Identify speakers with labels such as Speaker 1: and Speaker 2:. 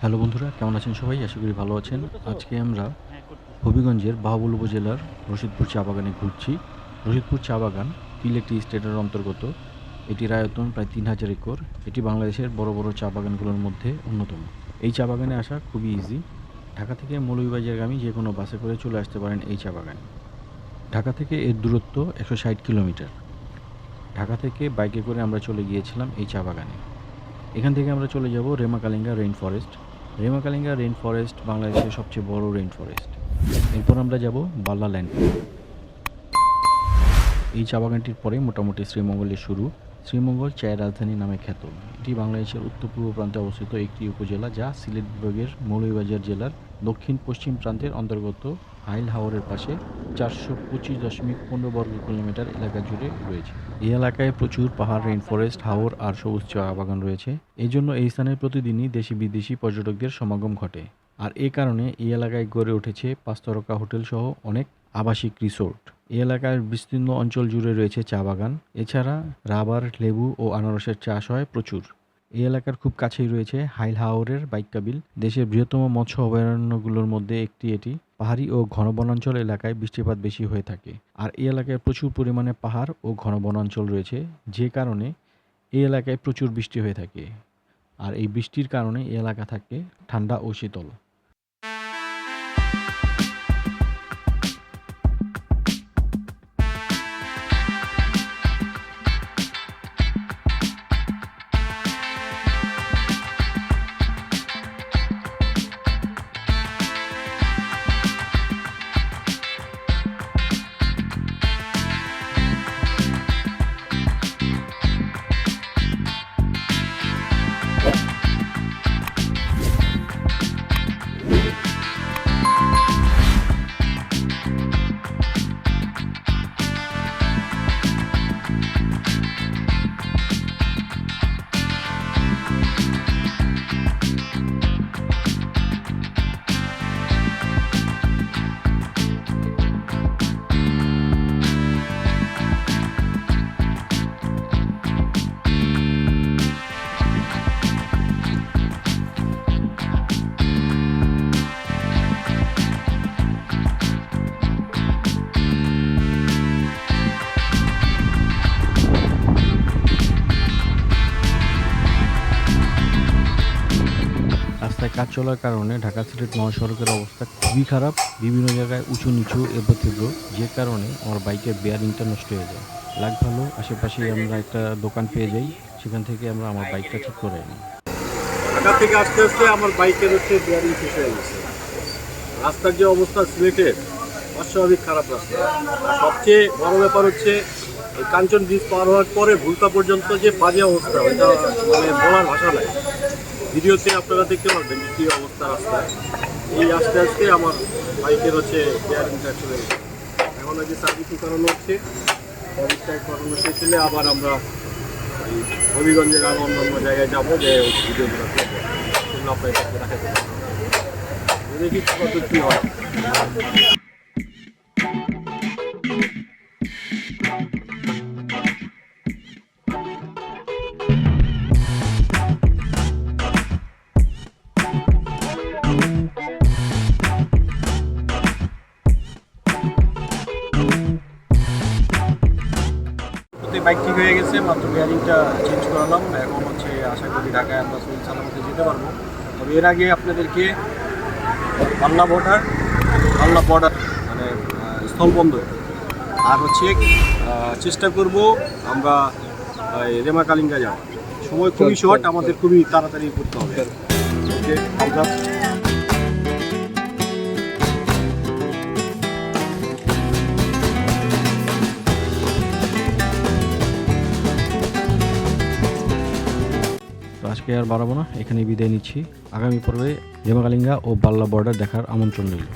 Speaker 1: Hello বন্ধুরা, কেমন আছেন সবাই? আশা করি ভালো আছেন। আজকে আমরা হবিগঞ্জের বাহুবল উপজেলার রশিদপুর চা বাগানে ঘুরছি। রশিদপুর চা বাগান পিলেটি স্টেটের অন্তর্গত। এটির আয়তন প্রায় তিন হাজার একর। এটি বাংলাদেশের বড় বড় চা বাগানগুলোর মধ্যে অন্যতম। এই চা বাগানে আসা খুবই ইজি ঢাকা থেকে মৌলভীবাজারগামী যে কোনো বাসে করে চলে আসতে পারেন এই চা বাগানে। ঢাকা থেকে এর দূরত্ব একশো ষাট কিলোমিটার। ঢাকা থেকে বাইকে করে আমরা চলে গিয়েছিলাম এই চা বাগানে। এখান থেকে আমরা চলে যাব Remakalenga rain forest. Remakalenga rain forest বাংলাদেশের সবচেয়ে বড় রেইন ফরেস্ট। এরপর আমরা যাব বাল্লা ল্যান্ড এই চা বাগানটির পরে মোটামুটি শ্রীমঙ্গলের শুরু। শ্রীমঙ্গল চায়ের রাজধানী নামে খ্যাত। এটি বাংলাদেশের উত্তর পূর্ব প্রান্তে অবস্থিত একটি উপজেলা যা সিলেট বিভাগের মৌলভীবাজার জেলার দক্ষিণ পশ্চিম প্রান্তের অন্তর্গত হাইল হাওরের পাশে চারশো পঁচিশ দশমিক পনেরো বর্গ কিলোমিটার এলাকা জুড়ে রয়েছে। এই এলাকায় প্রচুর পাহাড় রেইন ফরেস্ট হাওর আর সবুজ চা বাগান রয়েছে। এই জন্য এই স্থানে প্রতিদিনই দেশি বিদেশি পর্যটকদের সমাগম ঘটে। আর এ কারণে এই এলাকায় গড়ে উঠেছে পাঁচতারকা হোটেল সহ অনেক আবাসিক রিসোর্ট। এই এলাকার বিস্তীর্ণ অঞ্চল জুড়ে রয়েছে চা বাগান। এছাড়া রাবার, লেবু ও আনারসের চাষ হয় প্রচুর। এই এলাকার খুব কাছেই রয়েছে হাইল হাওরের বাইকাবিল দেশের বৃহত্তম মৎস্য অভয়ারণ্যগুলোর মধ্যে একটি এটি। পাহাড়ি ও ঘন বনাঞ্চল এলাকায় বৃষ্টিপাত বেশি হয়ে থাকে। আর এই এলাকায় প্রচুর পরিমাণে পাহাড় ও ঘন বনাঞ্চল রয়েছে, যে কারণে এই এলাকায় প্রচুর বৃষ্টি হয়ে থাকে। আর এই বৃষ্টির কারণে এই এলাকা থাকে ঠান্ডা ও শীতল। কাজ চলার কারণে ঢাকা সিলেট মহাসড়কের অবস্থা খুবই খারাপ। বিভিন্ন জায়গায় উঁচু নিচু এবং তীব্র যে কারণে আমার বাইকের বেয়ারিংটা নষ্ট হয়ে যায়। লাগ ভালো আশেপাশে আমরা একটা দোকান পেয়ে যাই। সেখান থেকে আমরা আমার বাইকটা ঠিক করে নিই
Speaker 2: ঢাকা থেকে আস্তে আস্তে আমার বাইকের হচ্ছে বেয়ারিং শেষ হয়ে গেছে। রাস্তার যে অবস্থা সিলেটের, অস্বাভাবিক খারাপ রাস্তা। সবচেয়ে বড় ব্যাপার হচ্ছে কাঞ্চন ব্রিজ পার হওয়ার পরে ভুলতা পর্যন্ত যে বাজে অবস্থা, ওইটা মানে বলার ভাষা নাই। ভিডিওতে আপনারা দেখতে পারবেন যে কী অবস্থা রাস্তায়। এই আস্তে আস্তে আমার বাইকের হচ্ছে বিয়ারিংটা চলে গেছে। এখন যে সার্ভিসিং করানো হচ্ছে সার্ভিসটা করানো শেষ আবার আমরা এই হবিগঞ্জের আরও অন্যান্য জায়গায় যাব, যে ভিডিওগুলো আপনাদের রাখা যাবে দেখি কত কী হয়। বাইক ঠিক হয়ে গেছে মাত্র বিয়ারিংটা চেঞ্জ করালাম এখন হচ্ছে আশা করি ঢাকায় আমরা সহিল সালামতে যেতে পারব। তবে এর আগে আপনাদেরকে পাল্লা বর্ডার পাল্লা বর্ডার মানে স্থলবন্দর। আর হচ্ছে চেষ্টা করব আমরা রেমা কালিঙ্গা যাওয়া সময় খুবই শর্ট আমাদের খুবই তাড়াতাড়ি করতে হবে। ওকে
Speaker 1: আজকে আর বাড়াবো না এখানে বিদায় নিচ্ছি। আগামী পর্বে জেমাকালিঙ্গা ও বাল্লা বর্ডার দেখার আমন্ত্রণ রইল।